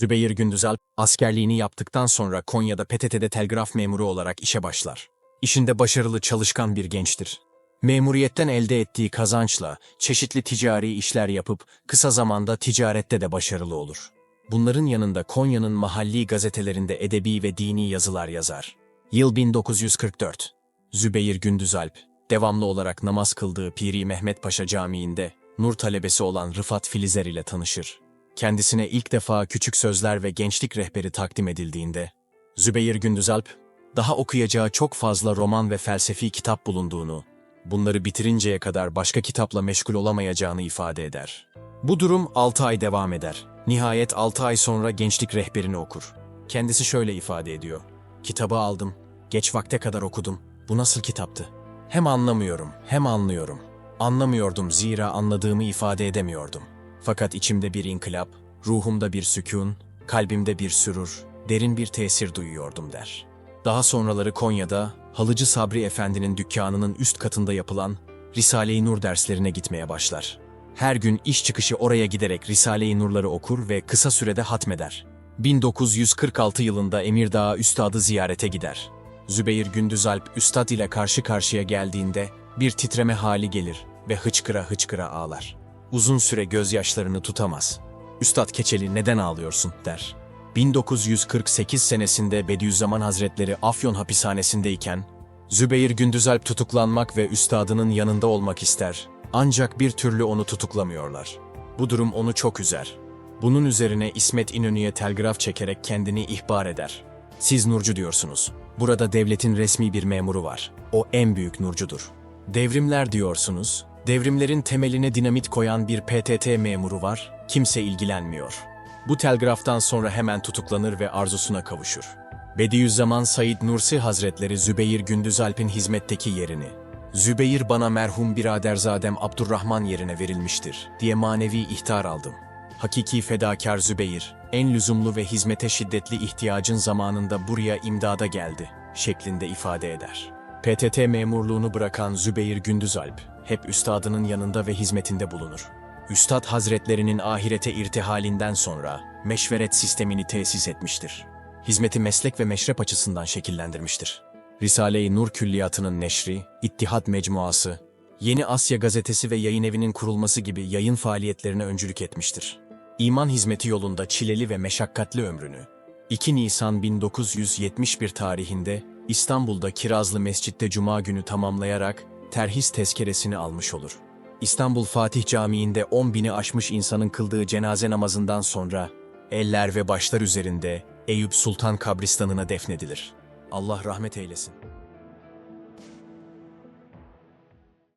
Zübeyir Gündüzalp, askerliğini yaptıktan sonra Konya'da PTT'de telgraf memuru olarak işe başlar. İşinde başarılı çalışkan bir gençtir. Memuriyetten elde ettiği kazançla çeşitli ticari işler yapıp kısa zamanda ticarette de başarılı olur. Bunların yanında Konya'nın mahalli gazetelerinde edebi ve dini yazılar yazar. Yıl 1944. Zübeyir Gündüzalp, devamlı olarak namaz kıldığı Piri Mehmet Paşa Camii'nde nur talebesi olan Rıfat Filizer ile tanışır. Kendisine ilk defa küçük sözler ve gençlik rehberi takdim edildiğinde, Zübeyir Gündüzalp, daha okuyacağı çok fazla roman ve felsefi kitap bulunduğunu, bunları bitirinceye kadar başka kitapla meşgul olamayacağını ifade eder. Bu durum 6 ay devam eder. Nihayet 6 ay sonra gençlik rehberini okur. Kendisi şöyle ifade ediyor. Kitabı aldım, geç vakte kadar okudum. Bu nasıl kitaptı? Hem anlamıyorum, hem anlıyorum. Anlamıyordum zira anladığımı ifade edemiyordum. Fakat içimde bir inkılap, ruhumda bir sükun, kalbimde bir sürur, derin bir tesir duyuyordum der. Daha sonraları Konya'da Halıcı Sabri Efendi'nin dükkanının üst katında yapılan Risale-i Nur derslerine gitmeye başlar. Her gün iş çıkışı oraya giderek Risale-i Nurları okur ve kısa sürede hatmeder. 1946 yılında Emirdağ'a Üstad'ı ziyarete gider. Zübeyir Gündüzalp Üstad ile karşı karşıya geldiğinde bir titreme hali gelir ve hıçkıra hıçkıra ağlar. Uzun süre gözyaşlarını tutamaz. Üstad Keçeli neden ağlıyorsun der. 1948 senesinde Bediüzzaman Hazretleri Afyon hapishanesindeyken Zübeyir Gündüzalp tutuklanmak ve üstadının yanında olmak ister. Ancak bir türlü onu tutuklamıyorlar. Bu durum onu çok üzer. Bunun üzerine İsmet İnönü'ye telgraf çekerek kendini ihbar eder. Siz Nurcu diyorsunuz. Burada devletin resmi bir memuru var. O en büyük Nurcudur. Devrimler diyorsunuz. Devrimlerin temeline dinamit koyan bir PTT memuru var. Kimse ilgilenmiyor. Bu telgraftan sonra hemen tutuklanır ve arzusuna kavuşur. Bediüzzaman Said Nursi Hazretleri Zübeyir Gündüzalp'in hizmetteki yerini, Zübeyir bana merhum biraderzadem Abdurrahman yerine verilmiştir diye manevi ihtar aldım. Hakiki fedakar Zübeyir, en lüzumlu ve hizmete şiddetli ihtiyacın zamanında buraya imdada geldi şeklinde ifade eder. PTT memurluğunu bırakan Zübeyir Gündüzalp, hep üstadının yanında ve hizmetinde bulunur. Üstad Hazretlerinin ahirete irtihalinden sonra meşveret sistemini tesis etmiştir. Hizmeti meslek ve meşrep açısından şekillendirmiştir. Risale-i Nur Külliyatı'nın neşri, İttihat Mecmuası, Yeni Asya Gazetesi ve yayın evinin kurulması gibi yayın faaliyetlerine öncülük etmiştir. İman hizmeti yolunda çileli ve meşakkatli ömrünü, 2 Nisan 1971 tarihinde İstanbul'da Kirazlı Mescid'de Cuma günü tamamlayarak terhis tezkeresini almış olur. İstanbul Fatih Camii'nde 10 bini aşmış insanın kıldığı cenaze namazından sonra eller ve başlar üzerinde Eyüp Sultan kabristanına defnedilir. Allah rahmet eylesin.